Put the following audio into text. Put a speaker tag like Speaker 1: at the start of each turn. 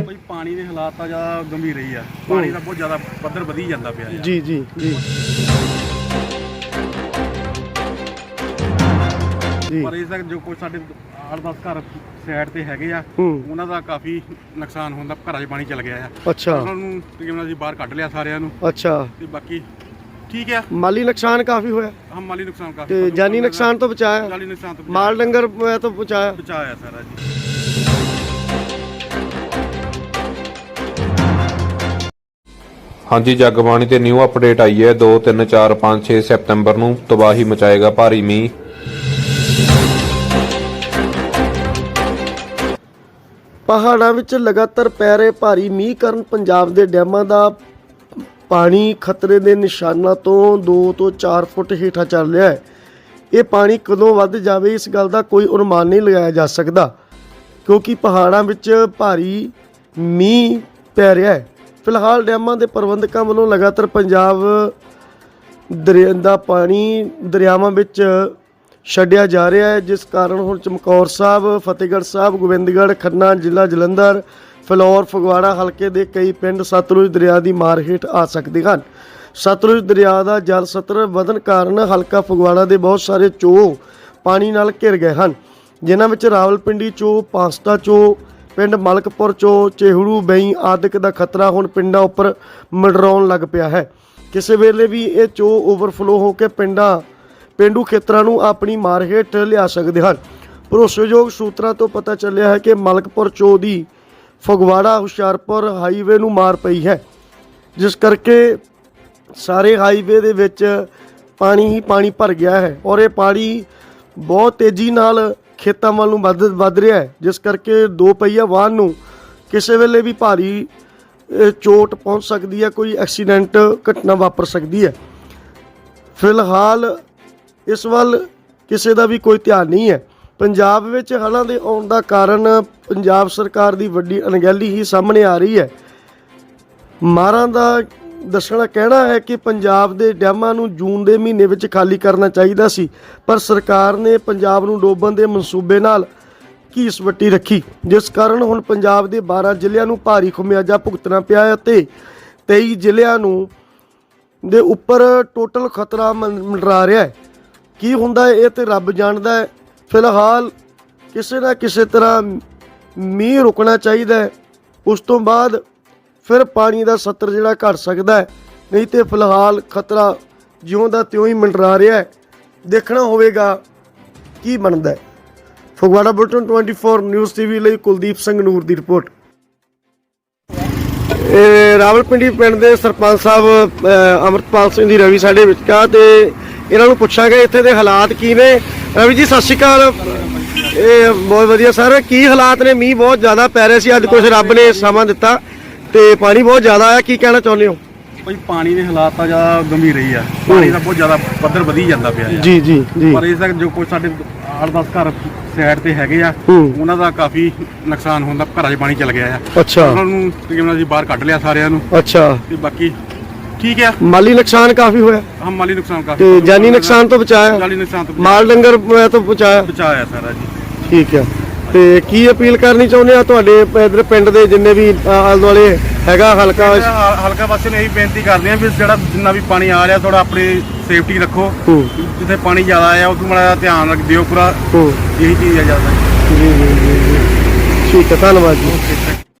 Speaker 1: ਕੋਈ ਪਾਣੀ ਦੇ ਹਾਲਾਤ ਤਾਂ ਜ਼ਿਆਦਾ ਗੰਭੀਰ ਹੀ ਆ। ਪਾਣੀ ਦਾ ਬਹੁਤ ਜ਼ਿਆਦਾ ਪੱਧਰ ਵਧੀ ਜਾਂਦਾ ਪਿਆ
Speaker 2: ਜੀ ਜੀ ਜੀ।
Speaker 1: ਪਰ ਇਸ ਤੱਕ ਜੋ ਕੋਈ ਸਾਡੇ 8-10 ਘਰ ਸਾਈਡ ਤੇ ਹੈਗੇ ਆ ਉਹਨਾਂ ਦਾ ਕਾਫੀ ਨੁਕਸਾਨ ਹੁੰਦਾ ਘਰਾਂ 'ਚ ਪਾਣੀ ਚਲ ਗਿਆ ਆ।
Speaker 2: ਅੱਛਾ।
Speaker 1: ਉਹਨਾਂ ਨੂੰ ਤਕਰੀਬਨ ਅਸੀਂ ਬਾਹਰ ਕੱਢ ਲਿਆ ਸਾਰਿਆਂ ਨੂੰ।
Speaker 2: ਅੱਛਾ।
Speaker 1: ਤੇ ਬਾਕੀ ਠੀਕ ਆ
Speaker 2: ਮਾਲੀ ਨੁਕਸਾਨ ਕਾਫੀ ਹੋਇਆ।
Speaker 1: ਹਮ ਮਾਲੀ ਨੁਕਸਾਨ ਕਾਫੀ
Speaker 2: ਤੇ ਜਾਨੀ ਨੁਕਸਾਨ ਤੋਂ ਬਚਾਇਆ।
Speaker 1: ਜਾਨੀ ਨੁਕਸਾਨ ਤੋਂ
Speaker 2: ਮਾਲ ਡੰਗਰ ਤੋਂ ਬਚਾਇਆ।
Speaker 1: ਬਚਾਇਆ ਸਾਰਾ ਜੀ।
Speaker 3: ਹਾਂਜੀ ਜਗਬਾਣੀ ਤੇ ਨਿਊ ਅਪਡੇਟ ਆਈ ਹੈ। 2 3 4 5 6 ਸਤੰਬਰ ਨੂੰ ਤਬਾਹੀ ਮਚਾਏਗਾ ਭਾਰੀ ਮੀਂਹ।
Speaker 2: ਪਹਾੜਾਂ ਵਿੱਚ ਲਗਾਤਾਰ ਪੈ ਰਹੇ ਭਾਰੀ ਮੀਂਹ ਕਾਰਨ ਪੰਜਾਬ ਦੇ ਡੈਮਾਂ ਦਾ ਪਾਣੀ ਖਤਰੇ ਦੇ ਨਿਸ਼ਾਨਾਂ ਤੋਂ 2 ਤੋਂ 4 ਫੁੱਟ ਹੇਠਾਂ ਚੱਲ ਰਿਹਾ ਹੈ। ਇਹ ਪਾਣੀ ਕਦੋਂ ਵੱਧ ਜਾਵੇ, ਇਸ ਗੱਲ ਦਾ ਕੋਈ ਅਨੁਮਾਨ ਨਹੀਂ ਲਗਾਇਆ ਜਾ ਸਕਦਾ, ਕਿਉਂਕਿ ਪਹਾੜਾਂ ਵਿੱਚ ਭਾਰੀ ਮੀਂਹ ਪੈ ਰਿਹਾ ਹੈ। ਫਿਲਹਾਲ ਡੈਮਾਂ ਦੇ ਪ੍ਰਬੰਧਕਾਂ ਵੱਲੋਂ ਲਗਾਤਾਰ ਪੰਜਾਬ ਦਰਿਆ ਦਾ ਪਾਣੀ ਦਰਿਆਵਾਂ ਵਿੱਚ ਛੱਡਿਆ ਜਾ ਰਿਹਾ ਹੈ, ਜਿਸ ਕਾਰਨ ਹੁਣ ਚਮਕੌਰ ਸਾਹਿਬ, ਫਤਿਹਗੜ੍ਹ ਸਾਹਿਬ, ਗੋਬਿੰਦਗੜ੍ਹ, ਖੰਨਾ, ਜ਼ਿਲ੍ਹਾ ਜਲੰਧਰ ਫਲੌਰ ਫਗਵਾੜਾ ਹਲਕੇ ਦੇ ਕਈ ਪਿੰਡ ਸਤਲੁਜ ਦਰਿਆ ਦੀ ਮਾਰ ਹੇਠ ਆ ਸਕਦੇ ਹਨ। ਸਤਲੁਜ ਦਰਿਆ ਦਾ ਜਲ ਸਤਰ ਵਧਣ ਕਾਰਨ ਹਲਕਾ ਫਗਵਾੜਾ ਦੇ ਬਹੁਤ ਸਾਰੇ ਚੋ ਪਾਣੀ ਨਾਲ ਘਿਰ ਗਏ ਹਨ। ਜਿਨ੍ਹਾਂ ਵਿੱਚ ਰਾਵਲਪਿੰਡੀ ਚੋਅ ਪਾਸਤਾ ਚੋਅ ਪਿੰਡ ਮਲਕਪੁਰ ਚੋਅ ਚੇਹੜੂ, ਬਈ ਆਦਿਕ ਦਾ ਖਤਰਾ ਹੁਣ ਪਿੰਡਾਂ ਉੱਪਰ ਮਡਰਾਉਣ ਲੱਗ ਪਿਆ ਹੈ। ਕਿਸੇ ਵੇਲੇ ਵੀ ਇਹ ਚੋਅ ਓਵਰਫਲੋ ਹੋ ਕੇ ਪਿੰਡਾਂ, ਪਿੰਡੂ ਖੇਤਰਾਂ ਨੂੰ ਆਪਣੀ ਮਾਰ ਹੇਠ ਲਿਆ ਸਕਦੇ ਹਨ। ਭਰੋਸੇਯੋਗ ਸੂਤਰਾਂ ਤੋਂ ਪਤਾ ਚੱਲਿਆ ਹੈ ਕਿ ਮਲਕਪੁਰ ਚੋ ਦੀ ਫਗਵਾੜਾ ਹੁਸ਼ਿਆਰਪੁਰ ਹਾਈਵੇ ਨੂੰ ਮਾਰ ਪਈ ਹੈ। ਜਿਸ ਕਰਕੇ ਸਾਰੇ ਹਾਈਵੇ ਦੇ ਵਿੱਚ ਪਾਣੀ ਹੀ ਪਾਣੀ ਭਰ ਗਿਆ ਹੈ ਔਰ ਇਹ ਪਾਣੀ ਬਹੁਤ ਤੇਜ਼ੀ ਨਾਲ ਖੇਤਾਂ ਵੱਲ ਨੂੰ ਵੱਧ ਵੱਧ ਰਿਹਾ ਹੈ। ਜਿਸ ਕਰਕੇ ਦੋ ਪਹੀਆ ਵਾਹਨ ਨੂੰ ਕਿਸੇ ਵੇਲੇ ਵੀ ਭਾਰੀ ਚੋਟ ਪਹੁੰਚ ਸਕਦੀ ਹੈ, ਕੋਈ ਐਕਸੀਡੈਂਟ, ਘਟਨਾ ਵਾਪਰ ਸਕਦੀ ਹੈ। ਫਿਲਹਾਲ ਇਸ ਵੱਲ ਕਿਸੇ ਦਾ ਵੀ ਕੋਈ ਧਿਆਨ ਨਹੀਂ ਹੈ। ਪੰਜਾਬ ਵਿੱਚ ਹੜ੍ਹਾਂ ਦੇ ਆਉਣ ਦਾ ਕਾਰਨ ਪੰਜਾਬ ਸਰਕਾਰ ਦੀ ਵੱਡੀ ਅਣਗਹਿਲੀ ਹੀ ਸਾਹਮਣੇ ਆ ਰਹੀ ਹੈ। ਮਾਰਾਂ ਦਾ ਦੱਸਣਾ ਕਹਿਣਾ ਹੈ ਕਿ ਪੰਜਾਬ ਦੇ ਡੈਮਾਂ ਨੂੰ ਜੂਨ ਦੇ ਮਹੀਨੇ ਵਿੱਚ ਖਾਲੀ ਕਰਨਾ ਚਾਹੀਦਾ ਸੀ, ਪਰ ਸਰਕਾਰ ਨੇ ਪੰਜਾਬ ਨੂੰ ਡੋਬਣ ਦੇ ਮਨਸੂਬੇ ਨਾਲ ਘੀਸ ਵੱਟੀ ਰੱਖੀ। ਜਿਸ ਕਾਰਨ ਹੁਣ ਪੰਜਾਬ ਦੇ 12 ਜ਼ਿਲ੍ਹਿਆਂ ਨੂੰ ਭਾਰੀ ਖੁਮਿਆਜਾ ਭੁਗਤਣਾ ਪਿਆ ਹੈ ਅਤੇ 23 ਜ਼ਿਲ੍ਹਿਆਂ ਨੂੰ ਦੇ ਉੱਪਰ ਟੋਟਲ ਖਤਰਾ ਮੰ- ਮੰਡਰਾ ਰਿਹਾ ਹੈ। ਕੀ ਹੁੰਦਾ ਇਹ ਤੇ ਰੱਬ ਜਾਣਦਾ ਹੈ। ਫਿਲਹਾਲ ਕਿਸੇ ਨਾ ਕਿਸੇ ਤਰ੍ਹਾਂ ਮੀਂਹ ਰੁਕਣਾ ਚਾਹੀਦਾ ਹੈ। ਉਸ ਤੋਂ ਬਾਅਦ ਫਿਰ ਪਾਣੀ ਦਾ ਸੱਤਰ ਜਿਹੜਾ ਘਟ ਸਕਦਾ ਹੈ। ਨਹੀਂ ਤੇ ਫਿਲਹਾਲ ਖਤਰਾ ਜਿਉਂ ਦਾ ਤਿਉਂ ਹੀ ਮੰਡਰਾ ਰਿਹਾ ਹੈ। ਦੇਖਣਾ ਹੋਵੇਗਾ ਕੀ ਬਣਦਾ ਹੈ। ਫਗਵਾੜਾ ਬੁਲਟਨ 24 ਨਿਊਜ਼ ਟੀਵੀ ਲਈ ਕੁਲਦੀਪ ਸਿੰਘ ਨੂਰ ਦੀ ਰਿਪੋਰਟ। ਇਹ ਰਾਵਲਪਿੰਡੀ ਪਿੰਡ ਦੇ ਸਰਪੰਚ ਸਾਹਿਬ ਅ, ਅਮਰਤਪਾਲ ਸਿੰਘ ਦੀ ਰਵੀ ਸਾਡੇ ਵਿੱਚ ਆ ਤੇ ਇਹਨਾਂ ਨੂੰ ਪੁੱਛਾਂਗੇ ਇੱਥੇ ਦੇ ਹਾਲਾਤ ਕੀ ਨੇ। ਰਵੀ ਜੀ ਸਤਿ ਸ਼੍ਰੀ ਅਕਾਲ। ਇਹ ਬਹੁਤ ਵਧੀਆ। ਸਰ ਕੀ ਹਾਲਾਤ ਨੇ? ਮੀਂਹ ਬਹੁਤ ਜ਼ਿਆਦਾ ਪੈ ਰਿਹਾ ਸੀ। ਅੱਜ ਕੁਝ ਰੱਬ ਨੇ ਸਮਾਂ ਦਿੱਤਾ ਤੇ ਪਾਣੀ ਬਹੁਤ ਜ਼ਿਆਦਾ ਆਇਆ। ਕੀ ਕਹਿਣਾ ਚਾਹੁੰਦੇ ਹੋ?
Speaker 1: ਕੋਈ ਪਾਣੀ ਦੇ ਹਾਲਾਤ ਤਾਂ ਜ਼ਿਆਦਾ ਗੰਭੀਰ ਹੀ ਆ। ਪਾਣੀ ਦਾ ਬਹੁਤ ਜ਼ਿਆਦਾ ਪੱਧਰ ਵਧੀ ਜਾਂਦਾ ਪਿਆ
Speaker 2: ਜੀ ਜੀ ਜੀ।
Speaker 1: ਪਰ ਇਸ ਤੱਕ ਜੋ ਕੋਈ ਸਾਡੇ 8-10 ਘਰ ਸਾਈਡ ਤੇ ਹੈਗੇ ਆ। ਉਹਨਾਂ ਦਾ ਕਾਫੀ ਨੁਕਸਾਨ ਹੁੰਦਾ ਘਰਾਂ 'ਚ ਪਾਣੀ ਚਲ ਗਿਆ ਆ।
Speaker 2: ਅੱਛਾ।
Speaker 1: ਉਹਨਾਂ ਨੂੰ ਤਕਰੀਬਨ ਅਸੀਂ ਬਾਹਰ ਕੱਢ ਲਿਆ ਸਾਰਿਆਂ ਨੂੰ।
Speaker 2: ਅੱਛਾ।
Speaker 1: ਤੇ ਬਾਕੀ ਠੀਕ ਆ
Speaker 2: ਮਾਲੀ ਨੁਕਸਾਨ ਕਾਫੀ ਹੋਇਆ।
Speaker 1: ਹਮ ਮਾਲੀ ਨੁਕਸਾਨ ਕਾਫੀ
Speaker 2: ਤੇ ਜਾਨੀ ਨੁਕਸਾਨ ਤੋਂ ਬਚਾਇਆ।
Speaker 1: ਜਾਨੀ ਨੁਕਸਾਨ ਤੋਂ
Speaker 2: ਮਾਲ ਡੰਗਰ ਅ, ਤੋਂ ਬਚਾਇਆ।
Speaker 1: ਬਚਾਇਆ ਸਾਰਾ ਜੀ।
Speaker 2: ਠੀਕ ਹੈ। ਤੇ ਕੀ ਅਪੀਲ ਕਰਨੀ ਚਾਹੁੰਦੇ ਆ ਤੁਹਾਡੇ ਇਧਰ ਪਿੰਡ ਦੇ ਜਿੰਨੇ ਵੀ ਆਲੇ ਦੁਆਲੇ ਹੈਗਾ ਹਲਕਾ?
Speaker 1: ਹ- ਹਲਕਾ ਵਾਸੀ ਨੂੰ ਇਹੀ ਬੇਨਤੀ ਕਰਦੇ ਆ ਵੀ ਜਿਹੜਾ ਜਿੰਨਾ ਵੀ ਪਾਣੀ ਆ ਰਿਹਾ ਥੋੜਾ ਆਪਣੀ ਸੇਫਟੀ ਰੱਖੋ।
Speaker 2: ਹੂੰ।
Speaker 1: ਜਿੱਥੇ ਪਾਣੀ ਜ਼ਿਆਦਾ ਆਇਆ ਉਹ ਮਾੜਾ ਧਿਆਨ ਰੱਖ ਦਿਓ ਪੂਰਾ।
Speaker 2: ਹੂੰ।
Speaker 1: ਇਹੀ ਚੀਜ਼ ਆ ਜ਼ਿਆਦਾ।
Speaker 2: ਜੀ ਜੀ ਜੀ ਜੀ। ਠੀਕ ਹੈ ਧੰਨਵਾਦ ਜੀ।